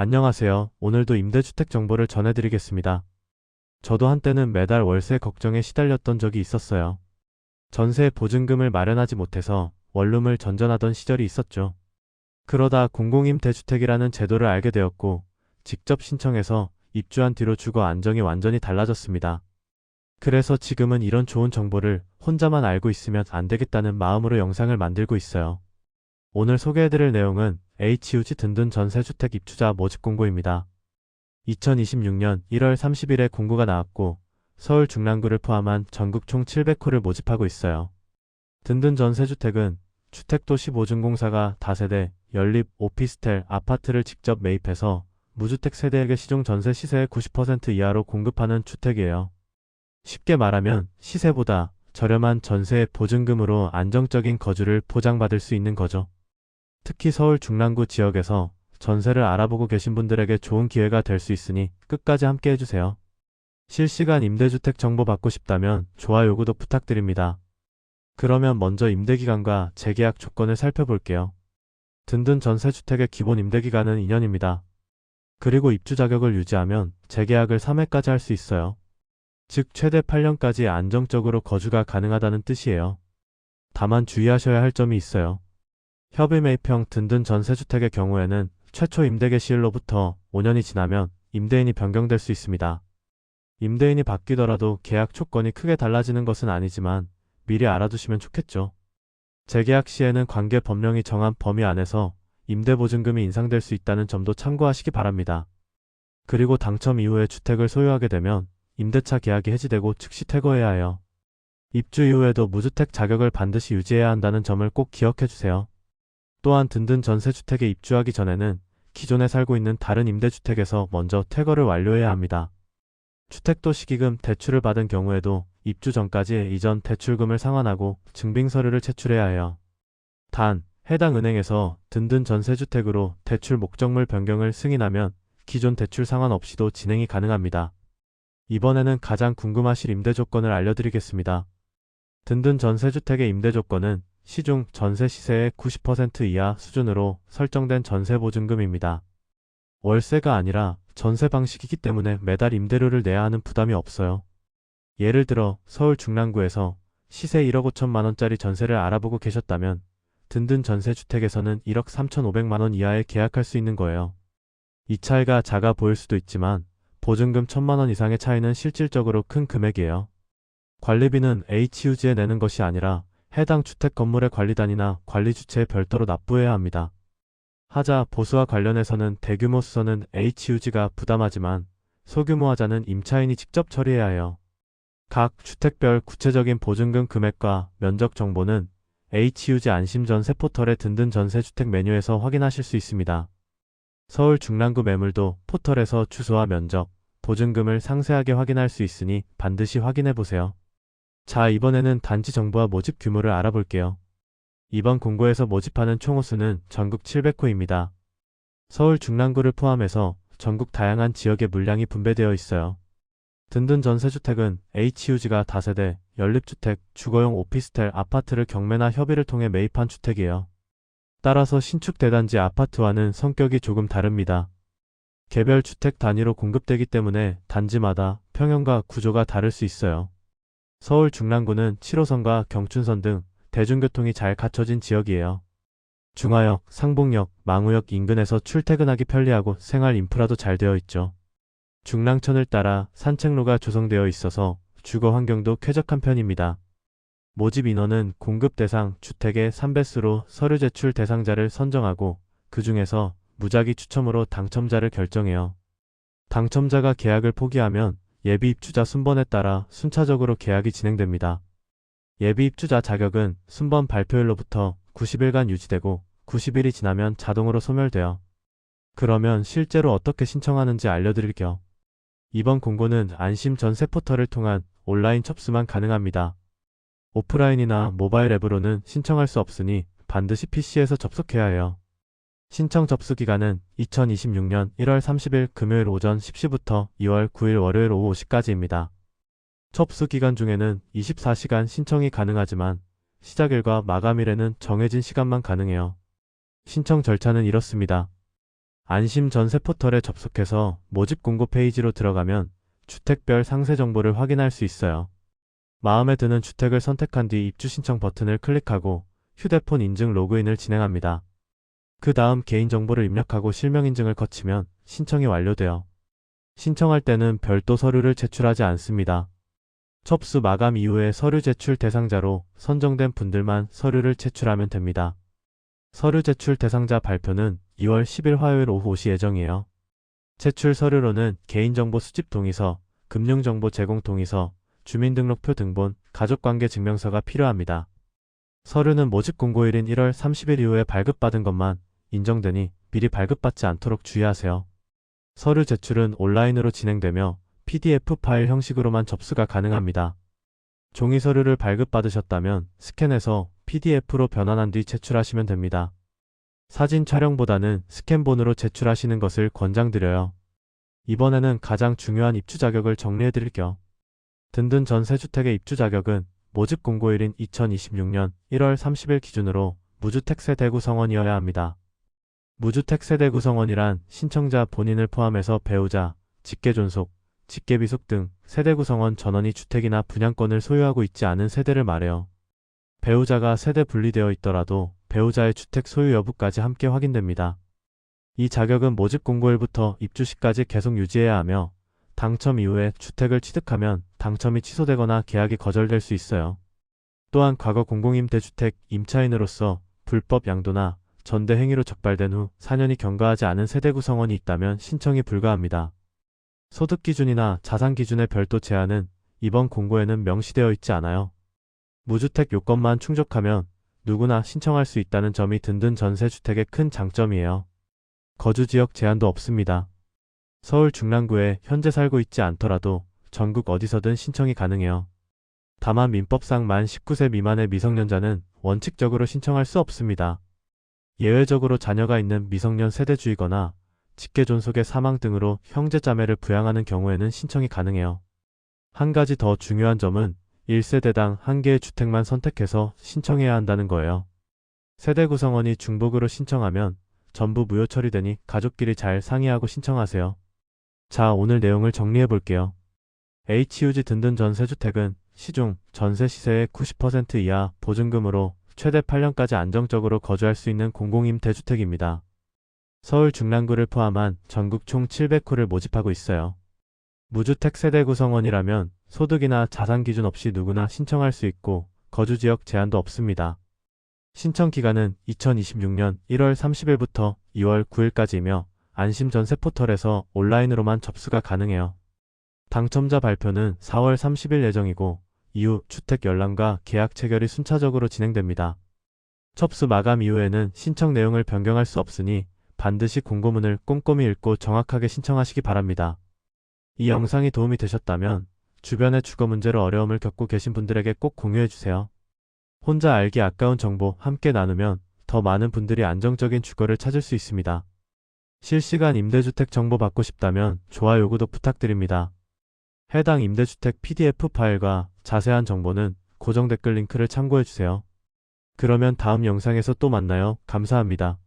안녕하세요. 오늘도 임대주택 정보를 전해드리겠습니다. 저도 한때는 매달 월세 걱정에 시달렸던 적이 있었어요. 전세 보증금을 마련하지 못해서 원룸을 전전하던 시절이 있었죠. 그러다 공공임대주택이라는 제도를 알게 되었고, 직접 신청해서 입주한 뒤로 주거 안정이 완전히 달라졌습니다. 그래서 지금은 이런 좋은 정보를 혼자만 알고 있으면 안 되겠다는 마음으로 영상을 만들고 있어요. 오늘 소개해드릴 내용은 HUG 든든 전세주택 입주자 모집 공고입니다. 2026년 1월 30일에 공고가 나왔고 서울 중랑구를 포함한 전국 총 700호를 모집하고 있어요. 든든 전세주택은 주택도시 보증공사가 다세대, 연립, 오피스텔, 아파트를 직접 매입해서 무주택 세대에게 시중 전세 시세의 90% 이하로 공급하는 주택이에요. 쉽게 말하면 시세보다 저렴한 전세 보증금으로 안정적인 거주를 보장받을 수 있는 거죠. 특히 서울 중랑구 지역에서 전세를 알아보고 계신 분들에게 좋은 기회가 될 수 있으니 끝까지 함께 해주세요. 실시간 임대주택 정보 받고 싶다면 좋아요, 구독 부탁드립니다. 그러면 먼저 임대기간과 재계약 조건을 살펴볼게요. 든든 전세주택의 기본 임대기간은 2년입니다. 그리고 입주 자격을 유지하면 재계약을 3회까지 할 수 있어요. 즉 최대 8년까지 안정적으로 거주가 가능하다는 뜻이에요. 다만 주의하셔야 할 점이 있어요. 협의 매입형 든든 전세주택의 경우에는 최초 임대 개 시일로부터 5년이 지나면 임대인이 변경될 수 있습니다. 임대인이 바뀌더라도 계약 조건이 크게 달라지는 것은 아니지만 미리 알아두시면 좋겠죠. 재계약 시에는 관계 법령이 정한 범위 안에서 임대보증금이 인상될 수 있다는 점도 참고하시기 바랍니다. 그리고 당첨 이후에 주택을 소유하게 되면 임대차 계약이 해지되고 즉시 퇴거해야 해요. 입주 이후에도 무주택 자격을 반드시 유지해야 한다는 점을 꼭 기억해 주세요. 또한 든든 전세주택에 입주하기 전에는 기존에 살고 있는 다른 임대주택에서 먼저 퇴거를 완료해야 합니다. 주택도 시기금 대출을 받은 경우에도 입주 전까지 이전 대출금을 상환하고 증빙서류를 제출해야 해요. 단, 해당 은행에서 든든 전세주택으로 대출 목적물 변경을 승인하면 기존 대출 상환 없이도 진행이 가능합니다. 이번에는 가장 궁금하실 임대 조건을 알려드리겠습니다. 든든 전세주택의 임대 조건은 시중 전세 시세의 90% 이하 수준으로 설정된 전세 보증금입니다. 월세가 아니라 전세 방식이기 때문에 매달 임대료를 내야 하는 부담이 없어요. 예를 들어 서울 중랑구에서 시세 1억 5천만 원짜리 전세를 알아보고 계셨다면 든든 전세주택에서는 1억 3천5백만 원 이하에 계약할 수 있는 거예요. 이 차이가 작아 보일 수도 있지만 보증금 1천만 원 이상의 차이는 실질적으로 큰 금액이에요. 관리비는 HUG에 내는 것이 아니라 해당 주택 건물의 관리단이나 관리 주체에 별도로 납부해야 합니다. 하자 보수와 관련해서는 대규모 수선은 HUG가 부담하지만 소규모 하자는 임차인이 직접 처리해야 해요. 각 주택별 구체적인 보증금 금액과 면적 정보는 HUG 안심전세 포털의 든든 전세주택 메뉴에서 확인하실 수 있습니다. 서울 중랑구 매물도 포털에서 주소와 면적, 보증금을 상세하게 확인할 수 있으니 반드시 확인해 보세요. 자, 이번에는 단지 정보와 모집 규모를 알아볼게요. 이번 공고에서 모집하는 총 호수는 전국 700호입니다. 서울 중랑구를 포함해서 전국 다양한 지역의 물량이 분배되어 있어요. 든든 전세주택은 HUG가 다세대, 연립주택, 주거용 오피스텔 아파트를 경매나 협의를 통해 매입한 주택이에요. 따라서 신축 대단지 아파트와는 성격이 조금 다릅니다. 개별 주택 단위로 공급되기 때문에 단지마다 평형과 구조가 다를 수 있어요. 서울 중랑구는 7호선과 경춘선 등 대중교통이 잘 갖춰진 지역이에요. 중화역, 상봉역, 망우역 인근에서 출퇴근하기 편리하고 생활 인프라도 잘 되어 있죠. 중랑천을 따라 산책로가 조성되어 있어서 주거 환경도 쾌적한 편입니다. 모집 인원은 공급 대상 주택의 3배수로 서류 제출 대상자를 선정하고 그 중에서 무작위 추첨으로 당첨자를 결정해요. 당첨자가 계약을 포기하면 예비 입주자 순번에 따라 순차적으로 계약이 진행됩니다. 예비 입주자 자격은 순번 발표일로부터 90일간 유지되고 90일이 지나면 자동으로 소멸돼요. 그러면 실제로 어떻게 신청하는지 알려드릴게요. 이번 공고는 안심 전세 포털을 통한 온라인 접수만 가능합니다. 오프라인이나 모바일 앱으로는 신청할 수 없으니 반드시 PC에서 접속해야 해요. 신청 접수 기간은 2026년 1월 30일 금요일 오전 10시부터 2월 9일 월요일 오후 5시까지입니다. 접수 기간 중에는 24시간 신청이 가능하지만 시작일과 마감일에는 정해진 시간만 가능해요. 신청 절차는 이렇습니다. 안심 전세 포털에 접속해서 모집 공고 페이지로 들어가면 주택별 상세 정보를 확인할 수 있어요. 마음에 드는 주택을 선택한 뒤 입주 신청 버튼을 클릭하고 휴대폰 인증 로그인을 진행합니다. 그 다음 개인정보를 입력하고 실명 인증을 거치면 신청이 완료되어 신청할 때는 별도 서류를 제출하지 않습니다. 접수 마감 이후에 서류 제출 대상자로 선정된 분들만 서류를 제출하면 됩니다. 서류 제출 대상자 발표는 2월 10일 화요일 오후 5시 예정이에요. 제출 서류로는 개인정보 수집 동의서, 금융정보 제공 동의서, 주민등록표 등본, 가족관계 증명서가 필요합니다. 서류는 모집 공고일인 1월 30일 이후에 발급받은 것만 인정되니 미리 발급받지 않도록 주의하세요. 서류 제출은 온라인으로 진행되며 PDF 파일 형식으로만 접수가 가능합니다. 종이 서류를 발급받으셨다면 스캔해서 PDF로 변환한 뒤 제출하시면 됩니다. 사진 촬영보다는 스캔본으로 제출하시는 것을 권장드려요. 이번에는 가장 중요한 입주 자격을 정리해드릴게요. 든든 전 세주택의 입주 자격은 모집 공고일인 2026년 1월 30일 기준으로 무주택 세 대 구성원이어야 합니다. 무주택 세대 구성원이란 신청자 본인을 포함해서 배우자, 직계존속, 직계비속 등 세대 구성원 전원이 주택이나 분양권을 소유하고 있지 않은 세대를 말해요. 배우자가 세대 분리되어 있더라도 배우자의 주택 소유 여부까지 함께 확인됩니다. 이 자격은 모집 공고일부터 입주 시까지 계속 유지해야 하며 당첨 이후에 주택을 취득하면 당첨이 취소되거나 계약이 거절될 수 있어요. 또한 과거 공공임대주택 임차인으로서 불법 양도나 전대 행위로 적발된 후 4년이 경과하지 않은 세대 구성원이 있다면 신청이 불가합니다. 소득 기준이나 자산 기준의 별도 제한은 이번 공고에는 명시되어 있지 않아요. 무주택 요건만 충족하면 누구나 신청할 수 있다는 점이 든든 전세주택의 큰 장점이에요. 거주 지역 제한도 없습니다. 서울 중랑구에 현재 살고 있지 않더라도 전국 어디서든 신청이 가능해요. 다만 민법상 만 19세 미만의 미성년자는 원칙적으로 신청할 수 없습니다. 예외적으로 자녀가 있는 미성년 세대주이거나 직계존속의 사망 등으로 형제자매를 부양하는 경우에는 신청이 가능해요. 한 가지 더 중요한 점은 1세대당 한 개의 주택만 선택해서 신청해야 한다는 거예요. 세대 구성원이 중복으로 신청하면 전부 무효 처리되니 가족끼리 잘 상의하고 신청하세요. 자, 오늘 내용을 정리해 볼게요. HUG 든든 전세주택은 시중 전세 시세의 90% 이하 보증금으로 최대 8년까지 안정적으로 거주할 수 있는 공공임대주택입니다. 서울 중랑구를 포함한 전국 총 700호를 모집하고 있어요. 무주택 세대 구성원이라면 소득이나 자산 기준 없이 누구나 신청할 수 있고 거주 지역 제한도 없습니다. 신청 기간은 2026년 1월 30일부터 2월 9일까지이며 안심 전세 포털에서 온라인으로만 접수가 가능해요. 당첨자 발표는 4월 30일 예정이고 이후 주택 열람과 계약 체결이 순차적으로 진행됩니다. 접수 마감 이후에는 신청 내용을 변경할 수 없으니 반드시 공고문을 꼼꼼히 읽고 정확하게 신청하시기 바랍니다. 이 영상이 도움이 되셨다면 주변의 주거 문제로 어려움을 겪고 계신 분들에게 꼭 공유해 주세요. 혼자 알기 아까운 정보 함께 나누면 더 많은 분들이 안정적인 주거를 찾을 수 있습니다. 실시간 임대주택 정보 받고 싶다면 좋아요 구독 부탁드립니다. 해당 임대주택 PDF 파일과 자세한 정보는 고정 댓글 링크를 참고해 주세요. 그러면 다음 영상에서 또 만나요. 감사합니다.